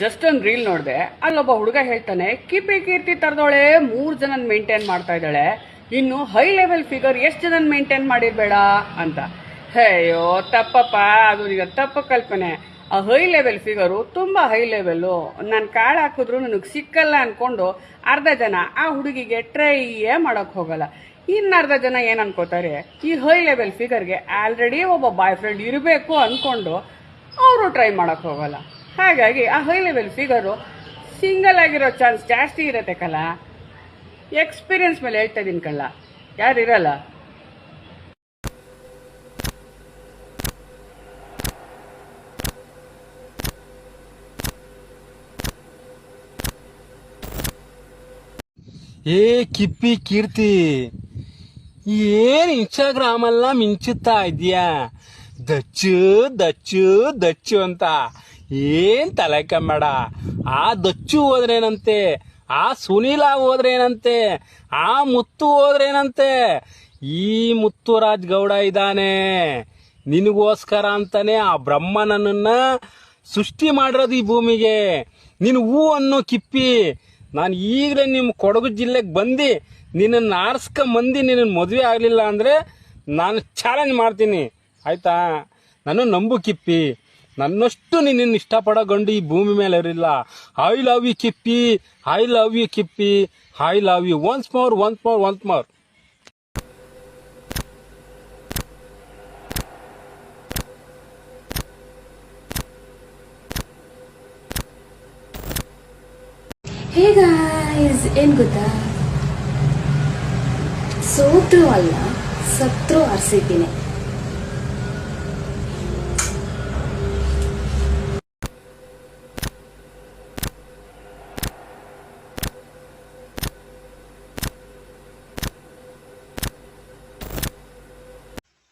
Just ಒಂದು reel ನೋಡಿದೆ, ಅಲ್ಲೊಬ್ಬ ಹುಡುಗ ಹೇಳ್ತಾನೆ ಕಿಪಿ ಕೀರ್ತಿ ತರದೋಳೆ ಮೂರು ಜನ ಮೇಂಟೈನ್ ಮಾಡ್ತಾ ಇದ್ದಾಳೆ. ಇನ್ನು ಹೈ ಲೆವೆಲ್ ಫಿಗರ್ ಎಷ್ಟು ಜನ ಮೇಂಟೈನ್ ಮಾಡಿರ್ಬೇಡ? ಅಂತ. ಅಯ್ಯೋ, ತಪ್ಪಪ್ಪ. ಅದು ಈಗ ತಪ್ಪು ಕಲ್ಪನೆ. ಆ ಹೈ ಲೆವೆಲ್ ಫಿಗರು ತುಂಬ ಹೈ ಲೆವೆಲ್ಲು ನಾನು ಕಾಳು ಹಾಕಿದ್ರು ನನಗೆ ಸಿಕ್ಕಲ್ಲ ಅನ್ಕೊಂಡು ಅರ್ಧ ಜನ ಆ ಹುಡುಗಿಗೆ ಟ್ರೈಯೇ ಮಾಡೋಕ್ಕೆ ಹೋಗಲ್ಲ. ಇನ್ನು ಅರ್ಧ ಜನ ಏನು ಅನ್ಕೋತಾರೆ? ಈ ಹೈ ಲೆವೆಲ್ ಫಿಗರ್ಗೆ ಆಲ್ರೆಡಿ ಒಬ್ಬ ಬಾಯ್ ಫ್ರೆಂಡ್ ಇರಬೇಕು ಅಂದ್ಕೊಂಡು ಅವರು ಟ್ರೈ ಮಾಡೋಕ್ಕೆ ಹೋಗಲ್ಲ. ಹಾಗಾಗಿ ಆ ಹೈ ಲೆವೆಲ್ ಫಿಗರು ಸಿಂಗಲ್ ಆಗಿರೋ ಚಾನ್ಸ್ ಜಾಸ್ತಿ ಇರತ್ತೆ ಕಲ. ಎಕ್ಸ್ಪೀರಿಯನ್ಸ್ ಮೇಲೆ ಹೇಳ್ತಾ ಇದ್ದೀನಿ ಕಲ್ಲ ಯಾರು ಇರಲ್ಲ? ಏ ಕಿಪ್ಪಿ ಕೀರ್ತಿ, ಏನ್ ಇನ್ಸ್ಟಾಗ್ರಾಮ್ ಅಲ್ಲ ಮಿಂಚುತ್ತಾ ಇದೆಯಾ ದಚ್ಚು ದಚ್ಚು ದಚ್ಚು ಅಂತ. ಏನ್ ತಲೆ ಕಮ್ಮಡ? ಆ ದಚ್ಚು ಹೋದ್ರೇನಂತೆ? ಆ ಸುನೀಲ ಹೋದ್ರೇನಂತೆ? ಆ ಮುತ್ತು ಹೋದ್ರೇನಂತೆ? ಈ ಮುತ್ತುರಾಜ್ ಗೌಡ ಇದ್ದಾನೆ. ನಿನಗೋಸ್ಕರ ಅಂತಾನೆ ಆ ಬ್ರಹ್ಮ ನನ್ನನ್ನ ಸೃಷ್ಟಿ ಮಾಡಿರೋದು ಈ ಭೂಮಿಗೆ. ನೀನು ಹೂ ಅನ್ನೋ ಕಿಪ್ಪಿ. ನಾನು ಈಗಲೇ ನಿಮ್ಮ ಕೊಡಗು ಜಿಲ್ಲೆಗೆ ಬಂದು, ನಿನ್ನನ್ನು ಮಂದಿ ನಿನ್ನ ಮದುವೆ ಆಗಲಿಲ್ಲ ಅಂದರೆ ನಾನು ಚಾಲೆಂಜ್ ಮಾಡ್ತೀನಿ. ಆಯ್ತಾ? ನಾನು ನಂಬು ಕಿಪ್ಪಿ. ನನ್ನಷ್ಟು ನಿನ್ನ ಇಷ್ಟಪಡೋ ಗಂಡು ಈ ಭೂಮಿ ಮೇಲೆ ಇರಲಿಲ್ಲ I love you Kippi I love you Kippi I love you once more once more once more hey guys ಏನ್ ಗೊತ್ತಾ? ಸೋತ್ರು ಅಲ್ಲ, ಸತ್ರು ಆರಿಸಿದ್ದೀನಿ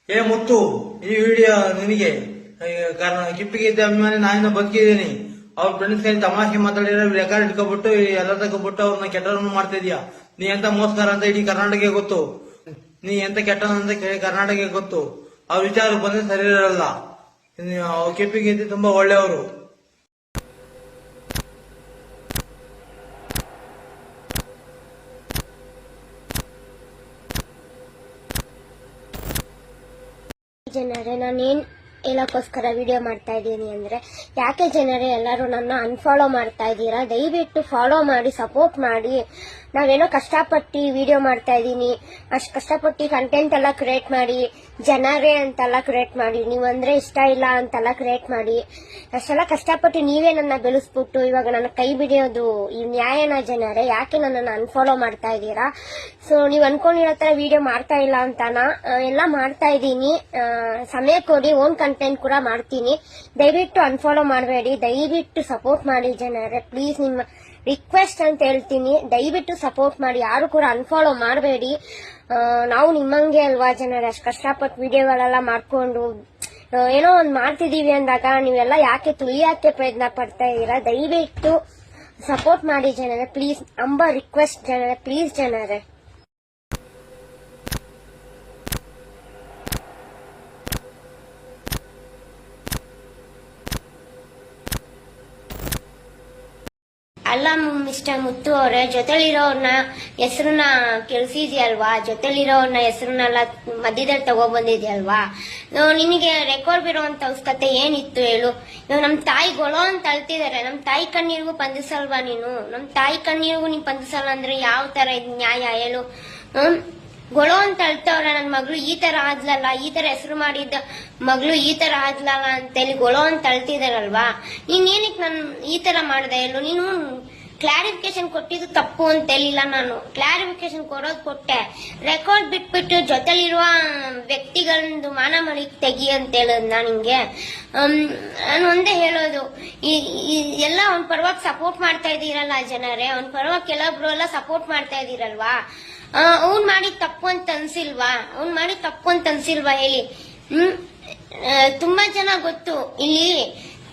ಏ ಮುತ್ತು, ಈ ವಿಡಿಯೋ ನಿನಗೆ ಕಾರಣ ಕಿಪ್ಪಿಗೆ ಇದ್ದ ಅಭಿಮಾನಿ ನಾನು ಬದುಕಿದ್ದೀನಿ. ಅವ್ರ ಫ್ರೆಂಡ್ಸ್ ಕೈ ತಮಾಷೆ ಮಾತಾಡಿರೋ ರೆಕಾರ್ಡ್ ಇಟ್ಕೊಬಿಟ್ಟು ಎಲ್ಲ ತಗೊಬಿಟ್ಟು ಅವ್ರನ್ನ ಕೆಟ್ಟವ್ರನ್ನ ಮಾಡ್ತಾ ಇದೀಯಾ ನೀ ಎಂತ ಮೋಸ್ಕರ ಅಂತ ಇಡೀ ಕರ್ನಾಟಕ ಗೊತ್ತು. ನೀ ಎಂತ ಕೆಟ್ಟ ಅಂತ ಕರ್ನಾಟಕ ಗೊತ್ತು. ಅವ್ರ ವಿಚಾರ ಬಂದ್ರೆ ಸರಿ ಇರಲ್ಲ. ಕಿಪ್ಪಿಗೆ ಇದ್ದು ತುಂಬಾ ಒಳ್ಳೆಯವರು. ಜನರೇ ನಾನೇನು ಹೇಳೋಕ್ಕೋಸ್ಕರ ವಿಡಿಯೋ ಮಾಡ್ತಾ ಇದ್ದೀನಿ ಅಂದರೆ, ಯಾಕೆ ಜನರೇ ಎಲ್ಲರೂ ನನ್ನ ಅನ್ಫಾಲೋ ಮಾಡ್ತಾ ಇದ್ದೀರಾ? ದಯವಿಟ್ಟು ಫಾಲೋ ಮಾಡಿ ಸಪೋರ್ಟ್ ಮಾಡಿ. ನಾವೇನೋ ಕಷ್ಟಪಟ್ಟು ವಿಡಿಯೋ ಮಾಡ್ತಾ ಇದ್ದೀನಿ. ಅಷ್ಟು ಕಷ್ಟಪಟ್ಟು ಕಂಟೆಂಟ್ ಎಲ್ಲ ಕ್ರಿಯೇಟ್ ಮಾಡಿ. ಜನರೇ ಅಂತೆಲ್ಲ ಕ್ರಿಯೇಟ್ ಮಾಡಿ ನೀವಂದ್ರೆ ಇಷ್ಟ ಇಲ್ಲ ಅಂತೆಲ್ಲ ಕ್ರಿಯೇಟ್ ಮಾಡಿ. ಅಷ್ಟೆಲ್ಲ ಕಷ್ಟಪಟ್ಟು ನೀವೇ ನನ್ನ ಬೆಳೆಸ್ಬಿಟ್ಟು ಇವಾಗ ನನ್ನ ಕೈ ಬಿಡಿಯೋದು ಈ ನ್ಯಾಯನ ಜನರೇ, ಯಾಕೆ ನನ್ನನ್ನು ಅನ್ಫಾಲೋ ಮಾಡ್ತಾ ಇದ್ದೀರಾ? ಸೊ ನೀವು ಅನ್ಕೊಂಡಿರೋ ತರ ವಿಡಿಯೋ ಮಾಡ್ತಾ ಇಲ್ಲ ಅಂತಾನ ಎಲ್ಲ ಮಾಡ್ತಾ ಇದ್ದೀನಿ. ಸಮಯ ಕೊಡಿ ಓನ್ ಕಂಟೆಂಟ್ ಕೂಡ ಮಾಡ್ತೀನಿ. ದಯವಿಟ್ಟು ಅನ್ಫಾಲೋ ಮಾಡಬೇಡಿ, ದಯವಿಟ್ಟು ಸಪೋರ್ಟ್ ಮಾಡಿ ಜನರೇ. ಪ್ಲೀಸ್ ನಿಮ್ಮ ರಿಕ್ವೆಸ್ಟ್ ಅಂತ ಹೇಳ್ತೀನಿ. ದಯವಿಟ್ಟು ಸಪೋರ್ಟ್ ಮಾಡಿ. ಯಾರು ಕೂಡ ಅನ್ಫಾಲೋ ಮಾಡಬೇಡಿ. ನಾವು ನಿಮ್ಮಂಗೆ ಅಲ್ವಾ ಜನರು? ಅಷ್ಟು ಕಷ್ಟಪಟ್ಟು ವಿಡಿಯೋಗಳೆಲ್ಲ ಮಾಡ್ಕೊಂಡು ಏನೋ ಒಂದು ಮಾಡ್ತಿದೀವಿ ಅಂದಾಗ ನೀವೆಲ್ಲ ಯಾಕೆ ತುಳಿಯೋಕ್ಕೆ ಪ್ರಯತ್ನ ಪಡ್ತಾ ಇದ್ದೀರಾ? ದಯವಿಟ್ಟು ಸಪೋರ್ಟ್ ಮಾಡಿ ಜನರೇ. ಪ್ಲೀಸ್ ಅಂಬ ರಿಕ್ವೆಸ್ಟ್ ಜನರೇ. ಪ್ಲೀಸ್ ಜನರೇ. ಅಲ್ಲ ಮಿಸ್ಟರ್ ಮುತ್ತು ಅವರೇ, ಜೊತೆಲಿರೋರ್ನ ಹೆಸರನ್ನ ಕೆಲ್ಸಿದ್ಯಲ್ವಾ? ಜೊತೆಲಿರೋರ್ನ ಹೆಸರನ್ನೆಲ್ಲ ಮಧ್ಯದಲ್ಲಿ ತಗೊಬಂದಿದ್ಯಲ್ವಾ? ನಿನಗೆ ರೆಕಾರ್ಡ್ ಬಿರುವಂತ ಅವಶ್ಯಕತೆ ಏನಿತ್ತು ಹೇಳು. ಇವಾಗ ನಮ್ ತಾಯಿ ಗೊಳೋ ಅಂತ ಅಳ್ತಿದಾರೆ. ನಮ್ಮ ತಾಯಿ ಕಣ್ಣೀರಿಗೂ ಪಂದಿಸಲ್ವಾ ನೀನು? ನಮ್ಮ ತಾಯಿ ಕಣ್ಣೀರಿಗೂ ನೀನು ಪಂದಿಸಲ್ಲ ಅಂದ್ರೆ ಯಾವ ತರ ಇದು ನ್ಯಾಯ ಹೇಳು? ಹ್ಮ್ ಗೊಳೋ ಅಂತ ಅಳ್ತವ್ರ, ನನ್ ಮಗಳು ಈ ತರ ಆದ್ಲಲ್ಲ, ಈ ತರ ಹೆಸರು ಮಾಡಿದ್ದ ಮಗಳು ಈ ತರ ಆದ್ಲಲ್ಲ ಅಂತೇಳಿ ಗೊಳೋ ಅಂತ ಅಳ್ತಿದಾರಲ್ವಾ? ನೀನ್ ಏನಕ್ಕೆ ನನ್ ಈ ತರ ಮಾಡ್ದೆ ಹೇಳು? ನೀನು ಕ್ಲಾರಿಫಿಕೇಶನ್ ಕೊಟ್ಟಿದ್ದು ತಪ್ಪು ಅಂತ ಹೇಳಿಲ್ಲ ನಾನು. ಕ್ಲಾರಿಫಿಕೇಶನ್ ಕೊಡೋದು ಕೊಟ್ಟೆ. ರೆಕಾರ್ಡ್ ಬಿಟ್ಬಿಟ್ಟು ಜೊತೆಲಿರುವ ವ್ಯಕ್ತಿಗಳಂದು ಮಾನ ಮಳಿ ತೆಗಿ ಅಂತ ಹೇಳೋದು ನಾನು ಹಿಂಗೆ ನಾನು ಒಂದೇ ಹೇಳೋದು. ಎಲ್ಲ ಅವ್ನ ಪರವಾಗಿ ಸಪೋರ್ಟ್ ಮಾಡ್ತಾ ಇದ್ದೀರಲ್ಲ ಜನರೇ. ಅವ್ನ ಪರವಾಗಿ ಕೆಲವೊಬ್ರು ಎಲ್ಲ ಸಪೋರ್ಟ್ ಮಾಡ್ತಾ ಇದ್ದೀರಲ್ವಾ? ಅವ್ನ್ ಮಾಡಿ ತಪ್ಪು ಅಂತ ಅನ್ಸಿಲ್ವಾ? ಅವ್ನ್ ಮಾಡಿ ತಪ್ಪು ಅಂತ ಅನ್ಸಿಲ್ವಾ ಹೇಳಿ? ಹ್ಮ್ ತುಂಬಾ ಜನ ಗೊತ್ತು. ಇಲ್ಲಿ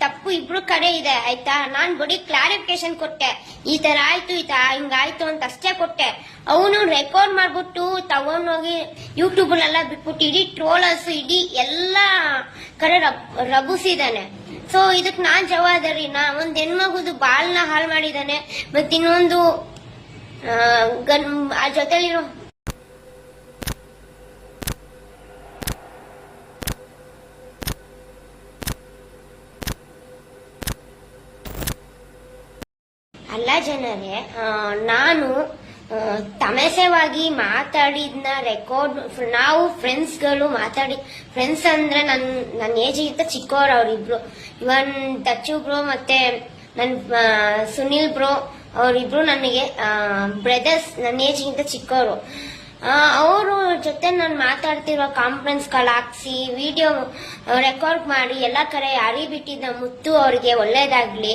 ತಪ್ಪು ಇಬ್ರು ಕಡೆ ಇದೆ, ಆಯ್ತಾ? ನಾನ್ ಬರೀ ಕ್ಲಾರಿಫಿಕೇಶನ್ ಕೊಟ್ಟೆ. ಈ ತರ ಆಯ್ತು, ಈ ತರ ಹಿಂಗಾಯ್ತು ಅಂತ ಅಷ್ಟೇ ಕೊಟ್ಟೆ. ಅವನು ರೆಕಾರ್ಡ್ ಮಾಡ್ಬಿಟ್ಟು ತಗೊಂಡೋಗಿ ಯೂಟ್ಯೂಬ್ ಅಲ್ಲೆಲ್ಲ ಬಿಟ್ಬಿಟ್ಟು ಇಡೀ ಟ್ರೋಲರ್ಸ್ ಇಡೀ ಎಲ್ಲಾ ಕಡೆ ರಬುಸಿದಾನೆ ಸೊ ಇದಕ್ ನಾನ್ ನಾ ಒಂದ್ ಹೆಣ್ಮಗುದು ಬಾಲ್ನ ಹಾಳು ಮಾಡಿದಾನೆ ಮತ್ತಿನ್ನೊಂದು ಆ ಜೊತೆಲಿರೋ ಅಲ್ಲ ಜನರೇ ನಾನು ತಮಸೆವಾಗಿ ಮಾತಾಡಿದ್ನ ರೆಕಾರ್ಡ್ ನಾವು ಫ್ರೆಂಡ್ಸ್ಗಳು ಮಾತಾಡಿ ಫ್ರೆಂಡ್ಸ್ ಅಂದ್ರೆ ನನ್ ನನ್ನ ಏಜಿಗಿಂತ ಚಿಕ್ಕವ್ರು ಅವ್ರಿಬ್ರು. ಇವನ್ ದಚ್ಚು ಬ್ರೋ ಮತ್ತೆ ನನ್ನ ಸುನಿಲ್ ಬ್ರೋ ಅವರಿಬ್ರು ನನಗೆ ಬ್ರದರ್ಸ್ ನನ್ನ ಏಜಿಗಿಂತ ಚಿಕ್ಕವರು ಅವರು ಜೊತೆ ನಾನು ಮಾತಾಡ್ತಿರೋ ಕಾನ್ಫರೆನ್ಸ್ ಕಾಲ್ ಹಾಕ್ಸಿ ವಿಡಿಯೋ ರೆಕಾರ್ಡ್ ಮಾಡಿ, ಎಲ್ಲ ಕಡೆ ಯಾರಿ ಬಿಟ್ಟಿದ್ದ ಮುತ್ತು ಅವ್ರಿಗೆ ಒಳ್ಳೇದಾಗ್ಲಿ.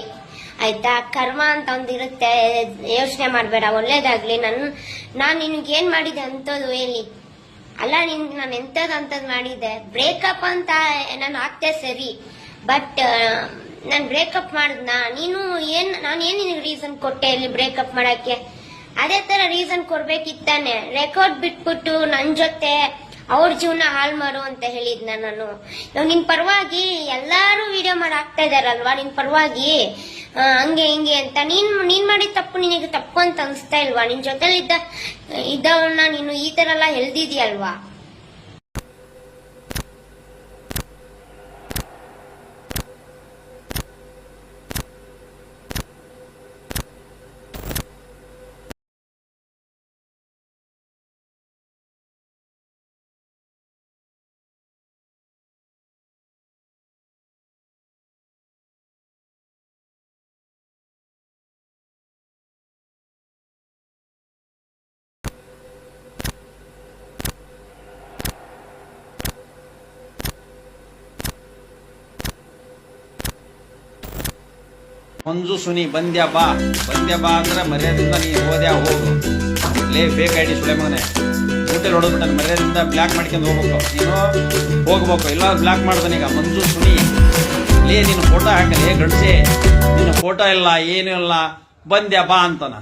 ಆಯ್ತಾ? ಕರ್ಮ ಅಂತ ಒಂದಿರುತ್ತೆ ಯೋಚನೆ ಮಾಡಬೇಡ, ಒಳ್ಳೇದಾಗ್ಲಿ. ನನ್, ನಾನ್ ನಿನ್ಗೆ ಏನ್ ಮಾಡಿದೆ ಅಂತದ್ದು ಹೇಳಿ. ಅಲ್ಲ, ನಿನ್, ನಾನು ಎಂತದ್ ಅಂತದ್ ಮಾಡಿದ್ದೆ ಬ್ರೇಕಪ್ ಅಂತ ನಾನು ಆಗ್ತೇ ಸರಿ. ಬಟ್ ನಾನು ಬ್ರೇಕಪ್ ಮಾಡಿದ್ನ? ನೀನು ಏನ್, ನಾನು ಏನ್ ನಿನಗೆ ರೀಸನ್ ಕೊಟ್ಟೆ ಇಲ್ಲಿ ಬ್ರೇಕಪ್ ಮಾಡಕ್ಕೆ? ಅದೇ ತರ ರೀಸನ್ ಕೊಡ್ಬೇಕಿತ್ತಾನೆ. ರೆಕಾರ್ಡ್ ಬಿಟ್ಬಿಟ್ಟು ನನ್ ಜೊತೆ ಅವ್ರ ಜೀವನ ಹಾಳು ಮಾಡು ಅಂತ ಹೇಳಿದ್ನ ನಾನು ಇವಾಗ ನಿನ್ ಪರವಾಗಿ ಎಲ್ಲಾರು ವಿಡಿಯೋ ಮಾಡಿ ಹಾಕ್ತಾ ಇದಾರಲ್ವಾ? ನಿನ್ ಪರವಾಗಿ ಹಂಗೆ ಹಿಂಗೆ ಅಂತ. ನೀನ್ ನೀನ್ ಮಾಡಿದ ತಪ್ಪು ನಿನಗೆ ತಪ್ಪು ಅಂತ ಅನ್ಸ್ತಾ ಇಲ್ವಾ? ನಿನ್ ಜೊತೆಲಿದ್ದ, ಇದ್ದವನ್ನ ನೀನು ಈ ತರ ಎಲ್ಲ ಎಳ್ದಿದ್ಯಲ್ವಾ ಮಂಜು ಸುನಿ ಬಂದ್ಯ ಬಾ. ಬಂದ್ಯ ಬಾ ಅಂದ್ರೆ ಮರ್ಯಾದಿಂದ ನೀ ಹೋದ್ಯಾ ಹೋಗು. ಲೇ ಫೇಕ್ ಐಡಿ ಸುಳೆ ಮಗನೆ. ಹೋಟೆಲ್ ಹೊಡೆದ್ಬಿಟ್ಟ ಮರ್ಯಾದಿಂದ ಬ್ಲಾಕ್ ಮಾಡ್ಕೊಂಡು ಹೋಗ್ಬೇಕು. ನೀನು ಹೋಗ್ಬೇಕು. ಇಲ್ಲ ಬ್ಲಾಕ್ ಮಾಡ್ದನೀಗ ಮಂಜು ಸುನಿ. ಲೇ ನೀನು ಫೋಟೋ ಹಾಕಲೇ. ಗಡ್ಸಿ. ನಿನ್ನ ಫೋಟೋ ಇಲ್ಲ, ಏನು ಇಲ್ಲ. ಬಂದ್ಯಾ ಬಾ ಅಂತಾನ.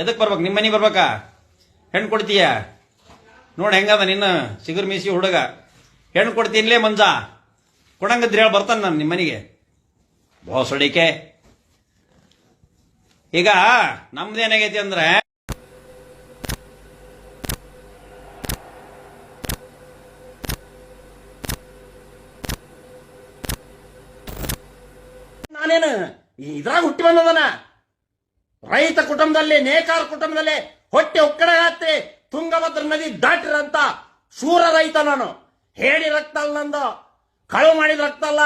ಎದಕ್ಕೆ ಬರ್ಬೇಕು? ನಿಮ್ಮ ಮನೆಗೆ ಬರ್ಬೇಕಾ? ಹೆಣ್ಣು ಕೊಡ್ತೀಯ? ನೋಡಿ ಹೆಂಗದ ನಿನ್ನ ಸಿಗುರ್ ಮೀಸಿ ಹುಡುಗ. ಹೆಣ್ಣು ಕೊಡ್ತೀನಿಲೇ ಮಂಜ. ಕೊಡಂಗದ್ರೆ ಹೇಳಿ, ಬರ್ತಾನೆ ನಾನು ನಿಮ್ಮ ಮನೆಗೆ. ಬಾಸ್ ಹೊಡಿಕೆ. ಈಗ ನಮ್ದೇನಾಗೈತಿ ಅಂದ್ರೆ ನಾನೇನು ಇದ್ರಾಗ ಹುಟ್ಟಿ ಬಂದದನ? ರೈತ ಕುಟುಂಬದಲ್ಲಿ, ನೇಕಾರ ಕುಟುಂಬದಲ್ಲಿ ಹೊಟ್ಟೆ ಒಕ್ಕಡಗಾತ್ರಿ ತುಂಗಭದ್ರ ನದಿ ದಾಟಿರಂತ ಶೂರ ರೈತ ನಾನು. ಹೇಳಿ ರಕ್ತ ಅಲ್ಲ ನಂದು. ಕಳು ಮಾಡಿದ ರಕ್ತ ಅಲ್ಲ.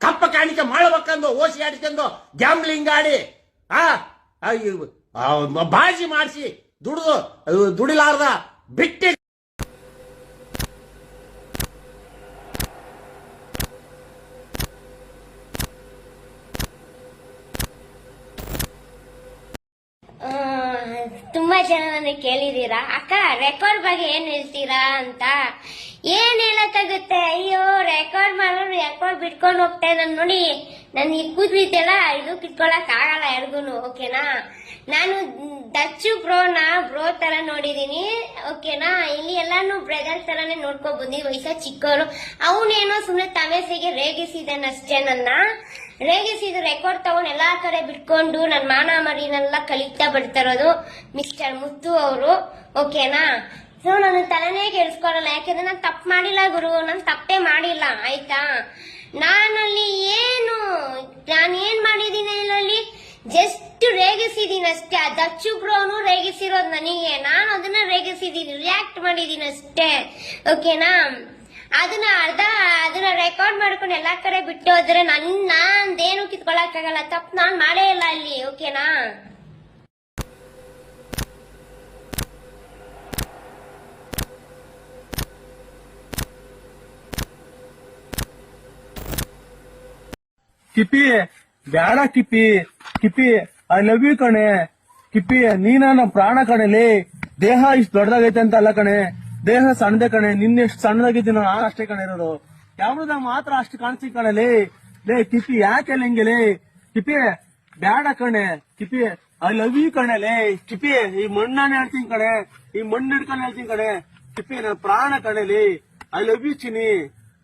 ಕಪ್ಪ ಕಾಣಿಕೆ ಮಾಡ್ಬೇಕಂದು ಓಸಿ ಆಡ್ಕೊಂಡು ಗ್ಯಾಮ್ಲಿಂಗ್ ಆಡಿ ಆ, ಬಾಜಿ ಮಾಡಿಸಿ ದುಡಿದು ದುಡಿಲಾರ್ದ ಬಿಟ್ಟಿ ಆ, ತುಂಬಾ ಜನ ಕೇಳಿದೀರಾ? ಅಕ್ಕ ರೆಕಾರ್ಡ್ ಬಗ್ಗೆ ಏನ್ ಹೇಳ್ತೀರಾ ಅಂತ. ಏನ್ ಹೇಳಕ್ಕಾಗುತ್ತೆ? ಅಯ್ಯೋ ರೆಕಾರ್ಡ್ ಮಾಡೋರು ರೆಕಾರ್ಡ್ ಬಿಟ್ಕೊಂಡು ಹೋಗ್ತಾ ನಾನು ನೋಡಿ. ನನ್ ಈ ಕೂದ್ಲಿದ್ದೆಲ್ಲ ಇದು ಕಿತ್ಕೊಳಕ್ ಆಗಲ್ಲ ಎರಡ್ಗುನು ಓಕೆನಾ? ನಾನು ದಚ್ಚು ಬ್ರೋನ ಬ್ರೋ ತರ ನೋಡಿದೀನಿ, ಓಕೆನಾ? ಇಲ್ಲಿ ಎಲ್ಲಾನು ಬ್ರದರ್ಸ್ ತರಾನೇ ನೋಡ್ಕೊ ಬಂದಿ ವಯಸ್ಸ ಚಿಕ್ಕವರು ಅವನೇನೋ ಸುಮ್ನೆ ತಮೇಸೆಗೆ ರೇಗಿಸಿದಾನಷ್ಟೇ ನನ್ನ. ರೇಗಿಸಿದ ರೆಕಾರ್ಡ್ ತಗೊಂಡು ಎಲ್ಲಾ ಕಡೆ ಬಿಟ್ಕೊಂಡು ನನ್ನ ಮಾನ ಮರಿನೆಲ್ಲ ಕಲಿತಾ ಬರ್ತಿರೋದು ಮಿಸ್ಟರ್ ಮುತ್ತು ಅವರು. ಓಕೆನಾ ಸೊ ನನ್ನ ತಲೆನೇ ಕೆಡಿಸ್ಕೊಳಲ್ಲ. ಯಾಕೆಂದ್ರೆ ನಾನು ತಪ್ಪು ಮಾಡಿಲ್ಲ ಗುರು. ನಾನು ತಪ್ಪೇ ಮಾಡಿಲ್ಲ. ಆಯ್ತಾ? ನಾನಲ್ಲಿ ಏನು? ನಾನು ಏನ್ ಮಾಡಿದೀನಿ ಇಲ್ಲಿ ಜಸ್ಟ್ ರೇಗಿಸಿದೀನಿ ಅಷ್ಟೇ. ಆ ದಚ್ಚು ಗ್ರೋನು ರೇಗಿಸಿರೋದು ನನಗೆ. ನಾನು ಅದನ್ನ ರೇಗಿಸಿದೀನಿ. ರಿಯಾಕ್ಟ್ ಮಾಡಿದೀನಿ ಅಷ್ಟೇ. ಓಕೆನಾ ಅದನ್ನ ಅರ್ಧ ರೆಕಾರ್ಡ್ ಮಾಡ್ಕೊಂಡು ಎಲ್ಲಾ ಕಡೆ ಬಿಟ್ಟು ಹೋದ್ರೆ ನನ್ ನಾನ್ದೇನು ಕಿತ್ಕೊಳಕ್ಕಾಗಲ್ಲ. ತಪ್ಪು ನಾನ್ ಮಾಡೇ ಇಲ್ಲ ಅಲ್ಲಿ ಓಕೆನಾ ಕಿಪಿ ಬ್ಯಾಡ Kippi Kippi I love you ಕಣೆ. ಕಿಪಿ ನೀನ ಪ್ರಾಣ ಕಣೆಲಿ ದೇಹ ಇಷ್ಟು ದೊಡ್ಡದಾಗೈತೆ ಅಂತ ಅಲ್ಲ ಕಣೆ. ದೇಹ ಸಣ್ಣದೆ ಕಣೆ, ನಿನ್ನೆ ಎಷ್ಟು ಸಣ್ಣದಾಗಿದ್ದೀನಿ ನಾನು ಅಷ್ಟೇ ಕಣೆ ಇರೋದು. ಯಾವ್ದಾಗ ಮಾತ್ರ ಅಷ್ಟು ಕಾಣಿಸಿ ಕಣಲಿ ಲೇ ಕಿಪಿ ಯಾಕೆ ಹಿಂಗೆ ಲೇ? ಕಿಪಿ ಬ್ಯಾಡ ಕಣೆ ಕಿಪಿ ಐ ಲವ್ ಯು ಕಣೆ ಕಿಪಿ ಈ ಮಣ್ಣಾನೆ ಹೇಳ್ತೀನಿ ಕಣೆ, ಈ ಮಣ್ಣು ಹಿಡ್ಕೊಂಡು ಹೇಳ್ತೀನಿ ಕಣೆ. ಕಿಪಿ ನನ್ನ ಪ್ರಾಣ ಕಣೆಲಿ ಐ ಲವ್ ಯು ಚಿನಿ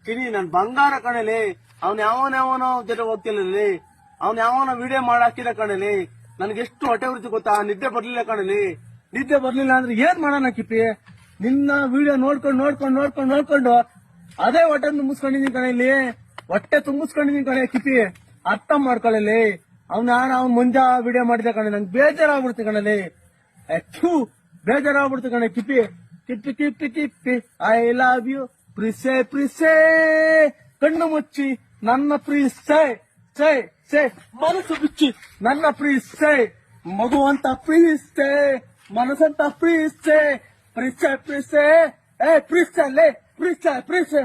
ಚಿನಿ ನನ್ ಬಂಗಾರ ಕಣಲೆ ಅವ್ನ ಯಾವನ ಯಾವನೋ ಜೊತೆ ಹೋಗ್ತಿಲ್ಲ ಅವ್ನ ಯಾವನ ವಿಡಿಯೋ ಮಾಡಿ ಹಾಕಿದ ಕಣಲಿ ನನ್ಗೆ ಎಷ್ಟು ಹೊಟ್ಟೆ ಉರಿತು ಗೊತ್ತಾ? ನಿದ್ದೆ ಬರ್ಲಿಲ್ಲ ಕಣಲಿ ನಿದ್ದೆ ಬರ್ಲಿಲ್ಲ ಅಂದ್ರೆ ಏನ್ ಮಾಡೋಣ ಕಿಪಿ ನಿನ್ನ ವಿಡಿಯೋ ನೋಡ್ಕೊಂಡು ನೋಡ್ಕೊಂಡು ನೋಡ್ಕೊಂಡು ನೋಡ್ಕೊಂಡು ಅದೇ ಹೊಟ್ಟೆ ತುಂಬಿಸ್ಕೊಂಡಿದೀನಿ ಇಲ್ಲಿ. ಹೊಟ್ಟೆ ತುಂಬಿಸ್ಕೊಂಡಿದೀನಿ ಕಣೆ ಕಿಪಿ. ಅರ್ಥ ಮಾಡ್ಕೊಳ್ಳಲಿ ಅವ್ನ ಅವ್ನ ಮುಂಜಾ ವಿಡಿಯೋ ಮಾಡಿದೆ ಕಣೆ. ನಂಗೆ ಬೇಜಾರಾಗ್ಬಿಡ್ತು ಕಣಲಿ ಹೆಚ್ಚು ಬೇಜಾರಾಗ್ಬಿಡ್ತು ಕಣೆ Kippi. Kippi Kippi Kippi I love you ಪ್ರಿಸೆ ಪ್ರಿಸೆ. ಕಣ್ಣು ಮುಚ್ಚಿ, ನನ್ನ ಪ್ರೀಸೆ. ಸೈ ಸೈ. ಮನಸ್ಸು ಬಿಚ್ಚಿ ನನ್ನ ಪ್ರೀಸೆ. ಮಗು ಅಂತ ಪ್ರೀಸೆ. ಮನಸ್ಸಂತ ಪ್ರೀಸೆ. ಪ್ರಿಸೆ ಪ್ರಿಸೆ. ಏ, ಪ್ರೀಸೆ ಪ್ರೀಸೆ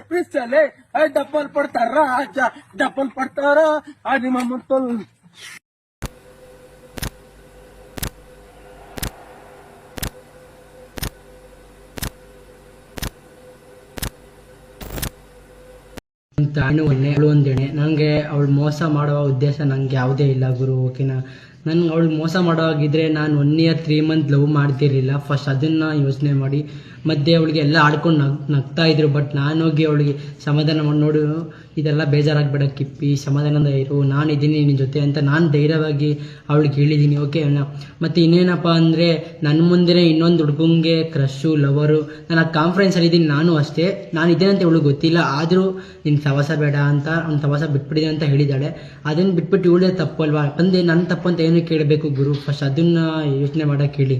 ಪ್ರೀಸಲೆ ಏ, ಡಬ್ಬಲ್ ಪಡ್ತಾರ ಅಜ್ಜ, ಡಬ್ಬಲ್ ಪಡ್ತಾರ ಆ ನಿಮ್ಮ ಮುತ್ತಲ್ ಹಣ್ಣು ಒಣ್ಣೆ ನನಗೆ ಅವಳು ಮೋಸ ಮಾಡುವ ಉದ್ದೇಶ ನನಗೆ ಯಾವುದೇ ಇಲ್ಲ ಗುರು ಓಕೆನಾ ನನ್ಗೆ ಅವಳು ಮೋಸ ಮಾಡೋವಾಗಿದ್ರೆ ನಾನು one year three month love ಮಾಡ್ತಿರಲಿಲ್ಲ. ಫಸ್ಟ್ ಅದನ್ನು ಯೋಚನೆ ಮಾಡಿ ಮಧ್ಯೆ ಅವಳಿಗೆ ಎಲ್ಲ ಆಡ್ಕೊಂಡು ನಗ್, ನಗ್ತಾ ಇದ್ರು. ಬಟ್ ನಾನು ಹೋಗಿ ಅವಳಿಗೆ ಸಮಾಧಾನ ಮಾಡಿ, ನೋಡು, ಇದೆಲ್ಲ ಬೇಜಾರಾಗ್ಬೇಡ ಕಿಪ್ಪಿ ಸಮಾಧಾನದ ಇರು. ನಾನು ಇದ್ದೀನಿ ನಿನ್ನ ಜೊತೆ ಅಂತ ನಾನು ಧೈರ್ಯವಾಗಿ ಅವಳಿಗೆ ಹೇಳಿದ್ದೀನಿ ಓಕೆ ಮತ್ತು ಇನ್ನೇನಪ್ಪ ಅಂದರೆ ನನ್ನ ಮುಂದೆ ಇನ್ನೊಂದು ಹುಡುಗಂಗೆ ಕ್ರಶ್ಶು ಲವರು ನಾನು ಆ ಕಾನ್ಫರೆನ್ಸಲ್ಲಿ ಇದ್ದೀನಿ. ನಾನು ಅಷ್ಟೇ. ನಾನು ಇದ್ದೇನೆ ಅಂತ ಇವಳಿಗೆ ಗೊತ್ತಿಲ್ಲ. ಆದರೂ ನಿನ್ನ ಸವಾಸ ಬೇಡ ಅಂತ, ಅವ್ನ ಸವಾಸ ಬಿಟ್ಬಿಟ್ಟಿದೆ ಅಂತ ಹೇಳಿದ್ದಾಳೆ ಅದನ್ನು ಬಿಟ್ಬಿಟ್ಟು ಇವಳೇ ತಪ್ಪಲ್ವಾ? ಬಂದೆ ನನ್ನ ತಪ್ಪು ಅಂತ ಏನು ಕೇಳಬೇಕು ಗುರು? ಫಸ್ಟ್ ಅದನ್ನು ಯೋಚನೆ ಮಾಡೋಕೆ ಹೇಳಿ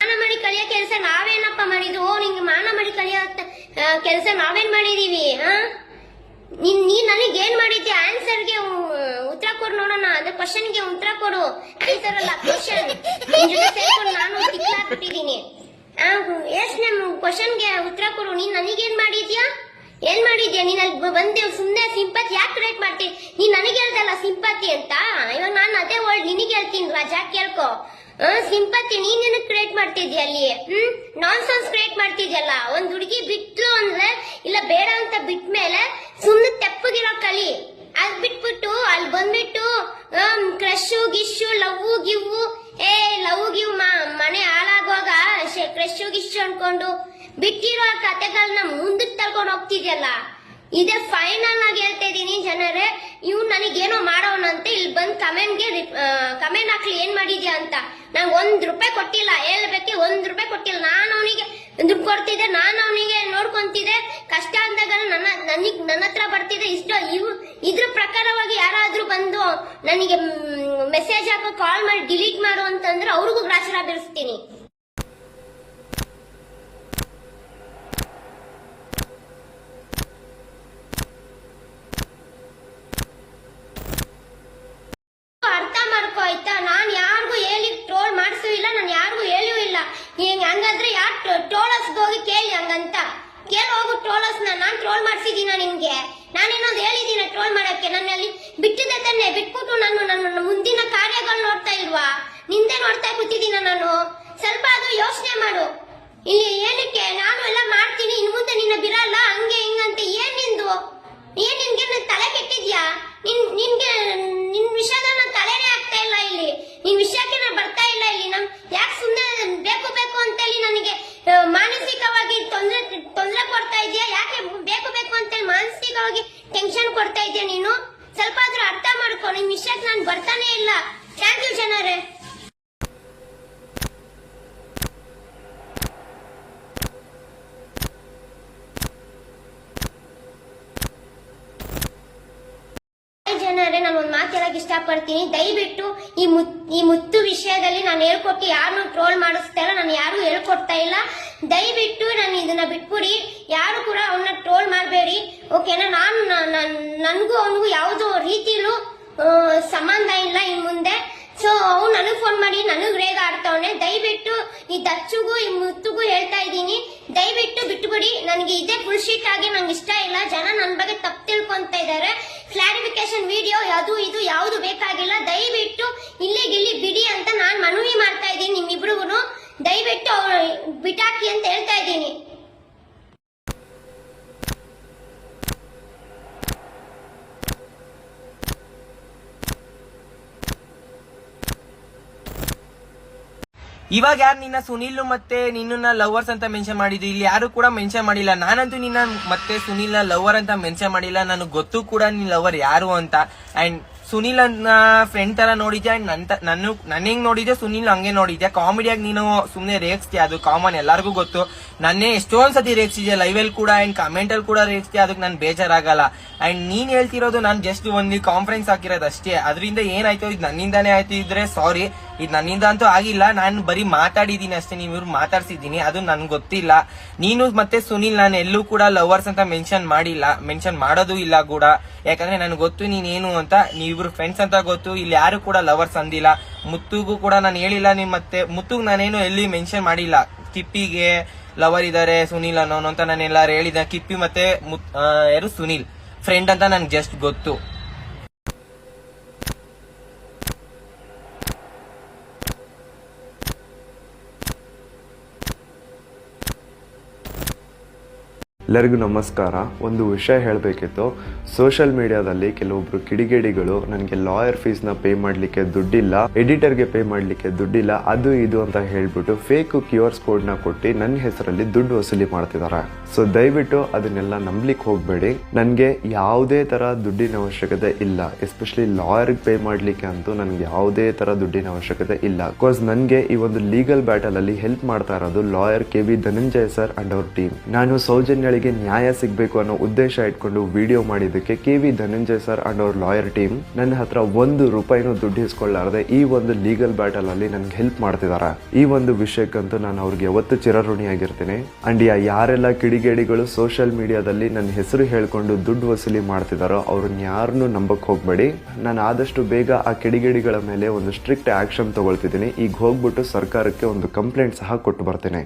ಮಾನ ಮಾಡಿ ಕಲಿಯೋ ಕೆಲಸ ನಾವೇನಪ್ಪ ಮಾಡಿದ್ವು ಓ ನಿಂಗೆ ಮಾನ ಮಾಡಿ ಕಲಿಯೋ ಕೆಲಸ ನಾವೇನ್ ಮಾಡಿದೀವಿ ಹಾ ನೀನ್ ನೀ ನನಗೆ ಏನ್ ಮಾಡಿದ್ದೆ ಆನ್ಸರ್ಗೆ ಉತ್ತರ ಕೊಡು ನೋಡೋಣ ಅದೇ ಕ್ವಶನ್ಗೆ ಉತ್ತರ ಕೊಡು. ಅಲ್ಲ ಕ್ವಶನ್ ನಿನ್ ಕ್ವಶನ್ಗೆ ಉತ್ತರ ಕೊಡು. ನೀನ್ ನನಗೇನ್ ಮಾಡಿದ್ಯಾ? ಏನ್ ಮಾಡಿದ್ಯಾ? ನೀನ್ ಅಲ್ಲಿ ಬಂದೆ, ಸುಮ್ನೆ ಸಿಂಪತಿ ಯಾಕೆ ಕ್ರಿಯೇಟ್ ಮಾಡ್ತಿ? ನೀನ್ ನನಗೆ ಹೇಳ್ದಲ್ಲ ಸಿಂಪತಿ ಅಂತ? ಇವಾಗ ನಾನು ಅದೇ ವರ್ಡ್ ನಿನಗೆ ಹೇಳ್ತೀನಿ ರಾಜಾ, ಕೇಳ್ಕೊ. ಸಿಂಪತಿ ನೀನೇನು ಕ್ರಿಯೇಟ್ ಮಾಡ್ತಿದ್ಯಾ ಅಲ್ಲಿ? ಹ್ಮ್? ನಾನ್ ಸೆನ್ಸ್ ಕ್ರಿಯೇಟ್ ಮಾಡ್ತಿದ್ಯಲ್ಲ? ಒಂದ್ ಹುಡುಗಿ ಬಿಟ್ಲು ಅಂದ್ರೆ, ಇಲ್ಲ ಬೇಡ ಅಂತ ಬಿಟ್ಮೇಲೆ ಸುಮ್ನೆ ತೆಪ್ಪಗಿರೋ ಕಲಿ. ಅದ್ ಬಿಟ್ಬಿಟ್ಟು ಅಲ್ಲಿ ಬಂದ್ಬಿಟ್ಟು ಕ್ರಶು ಗಿಶು ಲವ್ ಗಿವು ಏ ಲವ್ ಗಿವ್ ಮನೆ ಹಾಳಾಗುವಾಗ ಕ್ರಶು ಗಿಶು ಅನ್ಕೊಂಡು ಬಿಟ್ಟಿರೋ ಕತೆಗಳನ್ನ ಮುಂದಕ್ಕೆ ತಳ್ಕೊಂಡು ಹೋಗ್ತಿದ್ಯಲ್ಲ, ಇದೇ ಫೈನಲ್ ಆಗಿ ಹೇಳ್ತಾ ಇದೀನಿ ಜನರೇ ಇವ್ ನನಗೇನೋ ಮಾಡೋಣಂತೆ ಇಲ್ಲಿ ಬಂದು ಕಮೆಂಟ್ಗೆ ಕಮೆಂಟ್ ಹಾಕ್ಲಿ ಏನ್ ಮಾಡಿದ್ಯಾ ಅಂತ. ನಂಗೆ ಒಂದ್ ರೂಪಾಯಿ ಕೊಟ್ಟಿಲ್ಲ, ಹೇಳ್ಬೇಕೆ, ಒಂದ್ ರೂಪಾಯಿ ಕೊಟ್ಟಿಲ್ಲ, ನಾನು ಅವನಿಗೆ ದುಡ್ಡು ಕೊಡ್ತಿದ್ದೆ, ನಾನು ಅವನಿಗೆ ನೋಡ್ಕೊಂತಿದ್ದೆ. ಕಷ್ಟ ಅಂದಾಗ ನನ್ನ, ನನಗ್, ನನ್ನ ಹತ್ರ ಬರ್ತಿದ್ದೆ ಇಷ್ಟು, ಇವು, ಇದ್ರ ಪ್ರಕಾರವಾಗಿ ಯಾರಾದ್ರೂ ಬಂದು ನನಗೆ ಮೆಸೇಜ್ ಹಾಕೋ ಕಾಲ್ ಮಾಡಿ ಡಿಲೀಟ್ ಮಾಡು ಅಂತಂದ್ರೆ ಅವ್ರಿಗೂ ಗ್ರಾಚಾರ ಬೀಳಿಸ್ತೀನಿ ಅರ್ಥ ಮಾಡ್ಕೋ ಆಯ್ತಾ ನಾನ್ ಯಾರಿಗೂ ಹೇಳಿ ಟ್ರೋಲ್ ಮಾಡಿಸೂ ಇಲ್ಲ ನಾನು ಯಾರಿಗೂ ಹೇಳಿಯೂ ಇಲ್ಲ ಹಿಂಗ್ ಹಂಗಂದ್ರೆ ಯಾರ್ ಟ್ರೋಲರ್ಸ್ ಹೋಗಿ ಕೇಳಿ ಹಂಗಂತ ಕೇಳಿ ಹೋಗು ಟ್ರೋಲರ್ಸ್ ನಾನ್ ಟ್ರೋಲ್ ಮಾಡ್ಸಿದೀನ ನಿನ್ಗೆ ನಾನೇನೊಂದು ಹೇಳಿದೀನ ಟ್ರೋಲ್ ಮಾಡಕ್ಕೆ ನಾನು ಅಲ್ಲಿ ಬಿಟ್ಟಿದ್ದೆ ತಾನೆ ಬಿಟ್ಬಿಟ್ಟು ನಾನು ನನ್ನ ಮುಂದಿನ ಕಾರ್ಯಗಳು ನೋಡ್ತಾ ಇಲ್ವಾ ನಿಂದೆ ನೋಡ್ತಾ ಕೂತಿದ್ದೀನ ನಾನು ಸ್ವಲ್ಪ ಅದು ಯೋಚನೆ ಮಾಡು ಇಲ್ಲಿ ಏನಕ್ಕೆ ನಾನು ಎಲ್ಲ ಮಾಡ್ತೀನಿ ಇನ್ ಮುಂದೆ ನಿನ್ನ ಬಿರಲ್ಲ ಹಂಗೆ ಹಿಂಗಂತ ಏನ್ ನಿಂದು ಏನ್ ನಿನ್ಗೆ ನನ್ ತಲೆ ಕೆಟ್ಟಿದ್ಯಾ? ನಿನ್ ನಿನ್ಗೆ ನಿನ್ ವಿಷಯದ ನನ್ ತಲೆನೇ ಆಗ್ತಾ ಇಲ್ಲ ಇಲ್ಲಿ. ನಿನ್ ವಿಷಯಕ್ಕೆ ನಾನು ಬರ್ತಾ ಇಲ್ಲ ಇಲ್ಲಿ ನಮ್ ಯಾಕೆ ಸುಮ್ಮನೆ ಬೇಕು ಬೇಕು ಅಂತೇಳಿ ನನಗೆ ಮಾನಸಿಕವಾಗಿ ತೊಂದರೆ ತೊಂದರೆ ಕೊಡ್ತಾ ಇದೆಯಾ? ಯಾಕೆ ಬೇಕು ಬೇಕು ಅಂತೇಳಿ ಮಾನಸಿಕವಾಗಿ ಟೆನ್ಷನ್ ಕೊಡ್ತಾ ಇದೆಯಾ ನೀನು? ಸ್ವಲ್ಪ ಆದ್ರೂ ಅರ್ಥ ಮಾಡ್ಕೊ. ನಿನ್ ವಿಷಯಕ್ಕೆ ನಾನು ಬರ್ತಾನೆ ಇಲ್ಲ. ಥ್ಯಾಂಕ್ ಯು ಜನರೇ ಹಾಯ್ ಜನರೇ ನಾನು ಒಂದು ಮಾತು ಇಷ್ಟಪಡ್ತೀನಿ. ದಯವಿಟ್ಟು ಈ ಈ ಮುತ್ತು ವಿಷಯದಲ್ಲಿ ನಾನು ಹೇಳ್ಕೊಟ್ಟು ಯಾರನ್ನು ಟ್ರೋಲ್ ಮಾಡಿಸ್ತಾ ಇಲ್ಲ, ನಾನು ಯಾರು ಹೇಳ್ಕೊಡ್ತಾ ಇಲ್ಲ. ದಯವಿಟ್ಟು ನಾನು ಇದನ್ನ ಬಿಟ್ಬಿಡಿ. ಯಾರು ಕೂಡ ಅವನ್ನ ಟ್ರೋಲ್ ಮಾಡಬೇಡಿ. ಓಕೆನಾ? ನಾನು ನನಗೂ ಅವನಿಗೂ ಯಾವುದೋ ರೀತಿಲೂ ಸಂಬಂಧ ಇಲ್ಲ ಇನ್ನು ಮುಂದೆ. ಸೊ ಅವ್ನು ನನಗೆ ಫೋನ್ ಮಾಡಿ, ನನಗೆ ರೇಗ ಆಡ್ತಾವನೆ. ದಯವಿಟ್ಟು ಈ ದಚ್ಚುಗೂ, ಈ ಮುತ್ತುಗೂ ಹೇಳ್ತಾ ಇದ್ದೀನಿ. ದಯವಿಟ್ಟು ಬಿಟ್ಬಿಡಿ. ನನಗೆ ಇದೇ ಬುಲ್ಶೀಟ್ ಆಗಿ ನಂಗೆ ಇಷ್ಟ ಇಲ್ಲ. ಜನ ನನ್ನ ಬಗ್ಗೆ ತಪ್ಪು ತಿಳ್ಕೊಂತ ಇದ್ದಾರೆ ಕ್ಲಾರಿಫಿಕೇಶನ್ ವಿಡಿಯೋ ಅದು, ಇದು ಯಾವುದು ಬೇಕಾಗಿಲ್ಲ, ದಯವಿಟ್ಟು ಇಲ್ಲಿ ಬಿಡಿ ಅಂತ ನಾನು ಮನವಿ ಮಾಡ್ತಾ ಇದ್ದೀನಿ ನಿಮ್ಮಿಬ್ರಿಗೂ ದಯವಿಟ್ಟು ಬಿಟಾಕಿ ಅಂತ ಹೇಳ್ತಾ ಇದ್ದೀನಿ. ಇವಾಗ ಯಾರು ನಿನ್ನ ಸುನಿಲ್ ಮತ್ತೆ ನಿನ್ನ ಲವರ್ಸ್ ಅಂತ ಮೆನ್ಷನ್ ಮಾಡಿದ್ರು ಇಲ್ಲಿ ಯಾರು ಕೂಡ ಮೆನ್ಷನ್ ಮಾಡಿಲ್ಲ. ನಾನಂತೂ ನಿನ್ನ ಮತ್ತೆ ಸುನಿಲ್ ಲವರ್ ಅಂತ ಮೆನ್ಷನ್ ಮಾಡಿಲ್ಲ. ನನಗೆ ಗೊತ್ತು ಕೂಡ ನಿನ್ ಲವರ್ ಯಾರು ಅಂತ. ಅಂಡ್ ಸುನಿಲ್ ಅನ್ನ ಫ್ರೆಂಡ್ ತರ ನೋಡಿದ್ಯಾ? ಅಂಡ್ ನನ್ನ ನನ್ನ ಹೆಂಗ್ ನೋಡಿದ್ಯಾ? ಸುನಿಲ್ ಹಂಗೆ ನೋಡಿದ್ಯಾ? ಕಾಮಿಡಿಯಾಗಿ ನೀನು ಸುಮ್ನೆ ರೇಗಿಸ್ತೀಯ? ಅದು ಕಾಮನ್ ಎಲ್ಲರಿಗೂ ಗೊತ್ತು. ನನ್ನೇ ಎಷ್ಟೊಂದ್ ಸತಿ ಲೈವ್ ಅಲ್ಲಿ ಕೂಡ ಅಂಡ್ ಕಮೆಂಟ್ ಅಲ್ಲಿ ಕೂಡ ರೇಗಿಸ್ತೀಯ? ಅದಕ್ಕೆ ನಾನು ಬೇಜಾರಾಗಲ್ಲ. ಅಂಡ್ ನೀನ್ ಹೇಳ್ತಿರೋದು ನಾನು ಜಸ್ಟ್ ಒಂದು ಕಾನ್ಫರೆನ್ಸ್ ಹಾಕಿರೋದು ಅಷ್ಟೇ. ಅದರಿಂದ ಏನಾಯ್ತು? ಇದು ನನ್ನಿಂದಾನೇ ಆಯ್ತು. ಇದ್ರೆ ಸಾರಿ ಇದು ನನ್ನಿಂದ ಅಂತೂ ಆಗಿಲ್ಲ. ನಾನು ಬರೀ ಮಾತಾಡಿದ್ದೀನಿ ಅಷ್ಟೇ, ನೀವು ಇವ್ರು ಮಾತಾಡ್ಸಿದ್ದೀನಿ ಅದು ನನ್ಗೆ ಗೊತ್ತಿಲ್ಲ. ನೀನು ಮತ್ತೆ ಸುನಿಲ್, ನಾನು ಎಲ್ಲೂ ಕೂಡ ಲವರ್ಸ್ ಅಂತ ಮೆನ್ಷನ್ ಮಾಡಿಲ್ಲ ಮೆನ್ಷನ್ ಮಾಡೋದು ಇಲ್ಲ ಕೂಡ. ಯಾಕಂದ್ರೆ ನನಗೆ ಗೊತ್ತು ನೀನೇನು ಅಂತ ನೀವಿಬ್ರು ಫ್ರೆಂಡ್ಸ್ ಅಂತ ಗೊತ್ತು. ಇಲ್ಲಿ ಯಾರು ಕೂಡ ಲವರ್ಸ್ ಅಂದಿಲ್ಲ. ಮುತ್ತುಗೂ ಕೂಡ ನಾನು ಹೇಳಿಲ್ಲ ನಿಮ್ ಮತ್ತೆ, ಮುತ್ತುಗ್ ನಾನೇನು ಎಲ್ಲಿ ಮೆನ್ಷನ್ ಮಾಡಿಲ್ಲ. ಕಿಪ್ಪಿಗೆ ಲವರ್ ಇದಾರೆ ಸುನಿಲ್ ಅನ್ನೋನು ಅಂತ ನಾನು ಎಲ್ಲಾರು ಹೇಳಿದ. ಕಿಪ್ಪಿ ಮತ್ತೆ ಮುತ್- ಯಾರು ಸುನಿಲ್? ಫ್ರೆಂಡ್ ಅಂತ ನನ್ಗೆ ಜಸ್ಟ್ ಗೊತ್ತು. ಎಲ್ಲರಿಗೂ ನಮಸ್ಕಾರ. ಒಂದು ವಿಷಯ ಹೇಳಬೇಕಿತ್ತು. ಸೋಷಿಯಲ್ ಮೀಡಿಯಾದಲ್ಲಿ ಕೆಲವೊಬ್ರು ಕಿಡಿಗೇಡಿಗಳು ನನಗೆ ಲಾಯರ್ ಫೀಸ್ನ ಪೇ ಮಾಡಲಿಕ್ಕೆ ದುಡ್ಡಿಲ್ಲ, ಎಡಿಟರ್ಗೆ ಪೇ ಮಾಡಲಿಕ್ಕೆ ದುಡ್ಡಿಲ್ಲ, ಅದು ಇದು ಅಂತ ಹೇಳ್ಬಿಟ್ಟು ಫೇಕ್ ಕ್ಯೂ ಆರ್ ಕೋಡ್ನ ಕೊಟ್ಟು ನನ್ನ ಹೆಸರಲ್ಲಿ ದುಡ್ಡು ವಸೂಲಿ ಮಾಡ್ತಿದ್ದಾರೆ. ಸೊ ದಯವಿಟ್ಟು ಅದನ್ನೆಲ್ಲ ನಂಬ್ಲಿಕ್ಕೆ ಹೋಗಬೇಡಿ. ನನಗೆ ಯಾವುದೇ ಥರ ದುಡ್ಡಿನ ಅವಶ್ಯಕತೆ ಇಲ್ಲ. ಎಸ್ಪೆಷಲಿ ಲಾಯರ್ಗೆ ಪೇ ಮಾಡಲಿಕ್ಕೆ ಅಂತೂ ನನಗೆ ಯಾವುದೇ ಥರ ದುಡ್ಡಿನ ಅವಶ್ಯಕತೆ ಇಲ್ಲ. ಬಿಕಾಸ್ ನನಗೆ ಈ ಒಂದು ಲೀಗಲ್ ಬ್ಯಾಟಲಲ್ಲಿ ಹೆಲ್ಪ್ ಮಾಡ್ತಾ ಇರೋದು lawyer K V Dhananjaya sir and hour team. ನಾನು ಸೌಜನ್ಯಳಿಗೆ ನ್ಯಾಯ ಸಿಗಬೇಕು ಅನ್ನೋ ಉದ್ದೇಶ ಇಟ್ಕೊಂಡು ವಿಡಿಯೋ ಮಾಡಿದ್ದಕ್ಕೆ K V Dhananjay sir and ಅವ್ರ ಲಾಯರ್ ಟೀಮ್ ನನ್ನ ಹತ್ರ ಒಂದು ರೂಪಾಯಿನೂ ದುಡ್ಡು ಇಸ್ಕೊಳ್ಳಾರದೆ ಈ ಒಂದು ಲೀಗಲ್ ಬ್ಯಾಟಲ್ ಅಲ್ಲಿ ನನ್ಗೆ ಹೆಲ್ಪ್ ಮಾಡ್ತಿದ್ದಾರೆ ಈ ಒಂದು ವಿಷಯಕ್ಕಂತೂ ನಾನು ಅವ್ರಿಗೆ ಯಾವತ್ತು ಚಿರಋಣಿಯಾಗಿರ್ತೀನಿ. ಅಂಡ್ ಯಾರೆಲ್ಲ ಕಿಡಿಗೇಡಿಗಳು ಸೋಷಿಯಲ್ ಮೀಡಿಯಾದಲ್ಲಿ ನನ್ನ ಹೆಸರು ಹೇಳ್ಕೊಂಡು ದುಡ್ಡು ವಸೂಲಿ ಮಾಡ್ತಿದಾರೋ ಅವ್ರನ್ನ ಯಾರನ್ನೂ ನಂಬಕ್ ಹೋಗ್ಬೇಡಿ. ನಾನು ಆದಷ್ಟು ಬೇಗ ಆ ಕಿಡಿಗೇಡಿಗಳ ಮೇಲೆ ಒಂದು ಸ್ಟ್ರಿಕ್ಟ್ ಆಕ್ಷನ್ ತಗೊಳ್ತಿದ್ದೀನಿ. ಈಗ ಹೋಗ್ಬಿಟ್ಟು ಸರ್ಕಾರಕ್ಕೆ ಒಂದು ಕಂಪ್ಲೇಂಟ್ ಸಹ ಕೊಟ್ಟು ಬರ್ತೀನಿ.